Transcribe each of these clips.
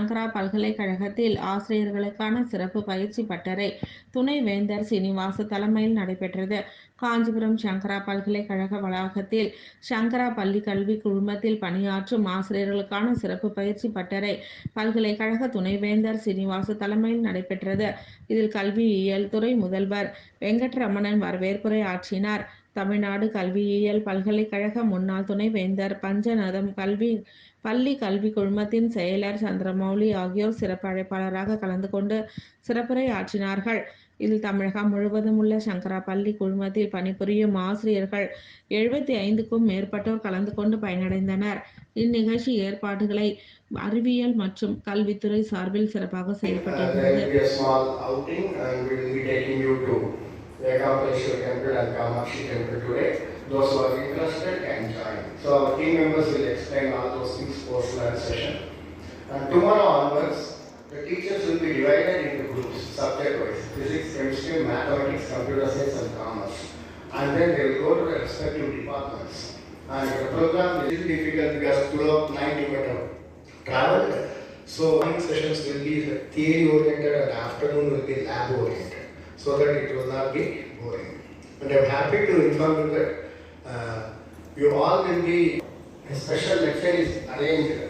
சங்கரா பல்கலைக்கழகத்தில் ஆசிரியர்களுக்கான சிறப்பு பயிற்சி பட்டறை துணைவேந்தர் சீனிவாச தலைமையில் நடைபெற்றது. காஞ்சிபுரம் சங்கரா பல்கலைக்கழக வளாகத்தில் சங்கரா பள்ளி கல்வி குழுமத்தில் பணியாற்றும் ஆசிரியர்களுக்கான சிறப்பு பயிற்சி பட்டறை பல்கலைக்கழக துணைவேந்தர் சீனிவாச தலைமையில் நடைபெற்றது. இதில் கல்வியியல் துறை முதல்வர் வெங்கட்ரமணன் வரவேற்புரை ஆற்றினார். தமிழ்நாடு கல்வியியல் பல்கலைக்கழக முன்னாள் துணைவேந்தர் பஞ்சநதம் கல்வி பள்ளி கல்வி குழுமத்தின் செயலர் சந்திரமௌலி ஆகியோர் சிறப்பு அழைப்பாளராக கலந்து கொண்டு சிறப்புரை ஆற்றினார்கள். இதில் தமிழகம் முழுவதும் உள்ள சங்கரா பள்ளி குழுமத்தில் பணிபுரியும் ஆசிரியர்கள் எழுபத்தி ஐந்துக்கும் மேற்பட்டோர் கலந்து கொண்டு பயனடைந்தனர். இந்நிகழ்ச்சி ஏற்பாடுகளை அறிவியல் மற்றும் கல்வித்துறை சார்பில் சிறப்பாக Uh, Vegampaleshwar temple and Kamashi temple today. Those who are interested can join. So our team members will explain all those things post lunch session. And tomorrow onwards, the teachers will be divided into groups, subject-wise, physics, chemistry, mathematics, computer science and commerce. And then they will go to the respective departments. And the program is difficult because two of nine kilometer travel. So morning sessions will be theory oriented and afternoon will be lab oriented so that it will not be boring. And I'm happy to inform you that uh, you all will be, a special lecture is arranged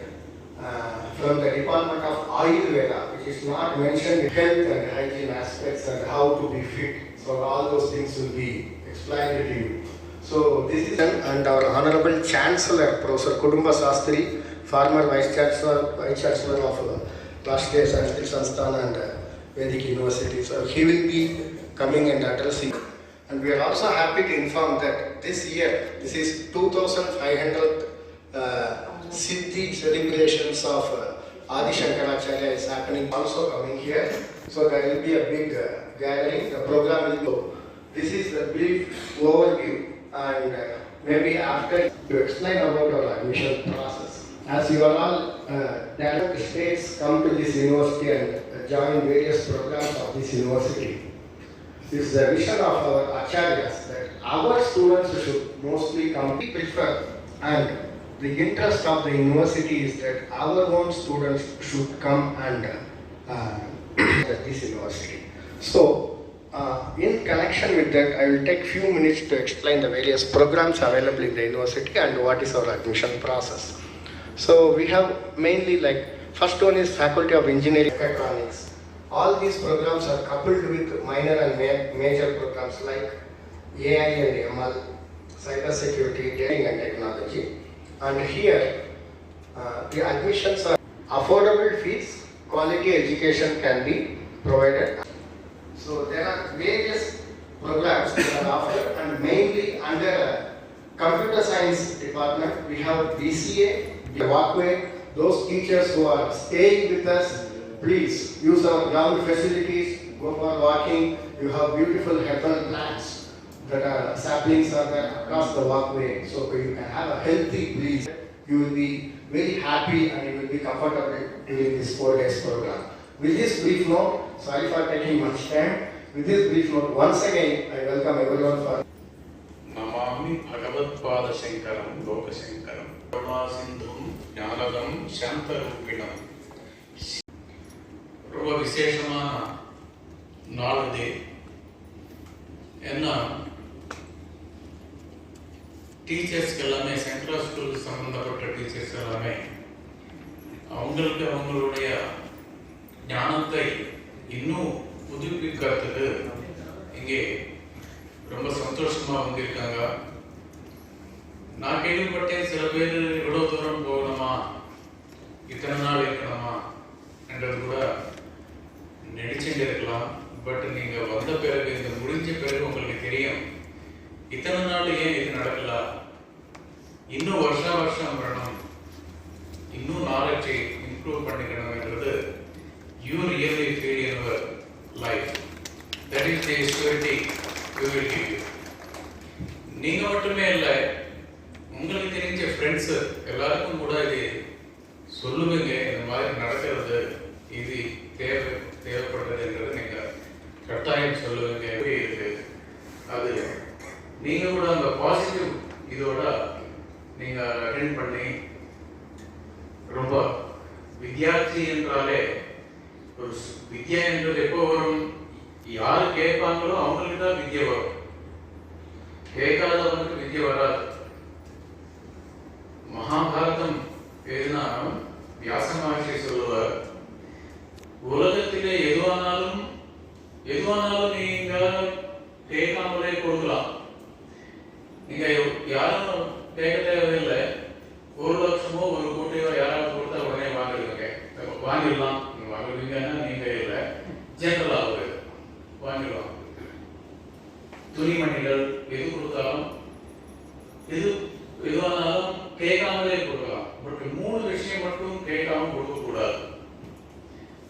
uh, from the Department of Ayurveda, which is not mentioned in health and hygiene aspects and how to be fit. So all those things will be explained to you. So this is and our Honorable Chancellor, Professor Kudumba Sastri, former Vice Chancellor, Vice Chancellor of uh, Rashtriya Sanskrit Sansthan and uh, Vedic University. So he will be coming and addressing. And we are also happy to inform that this year, this is 2500th uh, Siddhi celebrations of uh, Adi Shankaracharya is happening also coming here. So there will be a big uh, gathering. The program will go. This is the brief overview and uh, maybe after you explain about our admission process. As you are all uh, talent states come to this university and uh, join various programs of this university. This is the vision of our acharyas that our students should mostly come prefer and the interest of the university is that our own students should come and uh, this university. So, uh, in connection with that, I will take a few minutes to explain the various programs available in the university and what is our admission process. So, we have mainly like first one is Faculty of Engineering Mechatronics. All these programs are coupled with minor and ma- major programs like AI and ML, cyber security, data and technology. And here, uh, the admissions are affordable fees, quality education can be provided. So there are various programs that are offered and mainly under computer science department, we have BCA, the walkway. Those teachers who are staying with us, please use our ground facilities, go for walking. You have beautiful herbal plants that are saplings are there across the walkway. So you can have a healthy breeze. You will be very happy and you will be comfortable during this four days program. With this brief note, sorry for taking much time. With this brief note, once again, I welcome everyone for. Namami Bhagavad Pada Shankaram, Loka Shankaram. ரொம்ப விசேஷமான நாள் இது ஏன்னா டீச்சர்ஸ்க்கு எல்லாமே central ஸ்கூலுக்கு சம்மந்தப்பட்ட teachers எல்லாமே அவங்களுக்கு அவங்களுடைய ஞானத்தை இன்னும் புதுப்பிக்கிறதுக்கு இங்கே ரொம்ப சந்தோஷமாக வந்திருக்காங்க. நான் கேள்விப்பட்டேன் சில பேர் இவ்வளோ தூரம் போகணுமா? இத்தனை நாள் இருக்கணுமா? என்றது கூட நினைச்சுட்டு இருக்கலாம். பட் நீங்க வந்த பிறகு இந்த முடிஞ்ச பிறகு உங்களுக்கு தெரியும். இத்தனை நாள் ஏன் இது நடக்கல? இன்னும் வருஷா வருஷம் வரணும். இன்னும் நாலேஜை improve பண்ணிக்கணும்ன்றது you really feel your life that is the spirit you will give you நீங்க மட்டுமே இல்லை உங்களுக்கு தெரிஞ்ச ஃப்ரெண்ட்ஸு எல்லாருக்கும் கூட இது சொல்லுவீங்க இந்த மாதிரி நடக்கிறது இது தேவை தேவைப்படுறதுன்றது நீங்க கட்டாயம் சொல்லுவீங்க. எப்படி இருக்கு? அது நீங்கள் கூட அந்த பாசிட்டிவ் இதோட நீங்க அட்டென்ட் பண்ணி ரொம்ப வித்தியார்த்தி என்றாலே ஒரு வித்யா என்றது எப்போ வரும்? யாரு கேட்பாங்களோ அவங்களுக்கு தான் வித்யா வரும். கேட்காதவனுக்கு வித்யா வராது. மகாபாரதம் எழுதினா வியாச சொல்லுவார் உலகத்திலே எதுவானாலும் எதுவானாலும் நீங்க கேட்காமலே கொடுக்கலாம். நீங்க யாரும் கேட்க தேவையில்லை ஒரு லட்சமோ ஒரு கோட்டையோ யாராவது கொடுத்தா உடனே வாங்கிடுவீங்க. வாங்கிடலாம். நீங்க வாங்குவீங்கன்னா நீங்க இல்லை. ஜென்ரலா ஒரு வாங்கிடலாம். துணிமணிகள் எது கொடுத்தாலும் எது எதுவானாலும் கேட்காமலே கொடுக்கலாம். பட் மூணு விஷயம் மட்டும் கேட்காம கொடுக்க கூடாது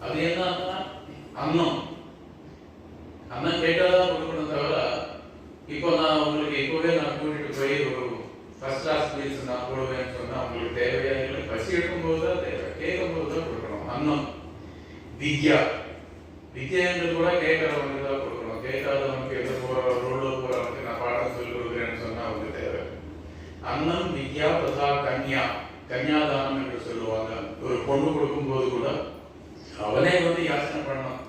அது என்னன்னா அன்னம். அன்னம் கேட்டாதான் கொடுக்கணும் தவிர இப்போ நான் உங்களுக்கு இப்போவே நான் கூட்டிட்டு போய் ஒரு ஃபர்ஸ்ட் கிளாஸ் மீல்ஸ் நான் போடுவேன்னு சொன்னா உங்களுக்கு தேவையா இல்லை. பசி எடுக்கும்போது தான் தேவை. கேட்கும்போது தான் கொடுக்கணும். அன்னம். வித்யா. வித்யான்றது கூட கேட்கறவங்க தான் கொடுக்கணும். கேட்காதவனுக்கு எது போற ரோடு போறவனுக்கு நான் பாடம் சொல்லி கொடுக்குறேன்னு சொன்னா அவங்களுக்கு தேவை. அன்னம் வித்யா ததா கன்யா கன்யாதானம் என்று சொல்லுவாங்க. ஒரு பொண்ணு கொடுக்கும்போது கூட அவனே வந்து யாசனை பண்ணான்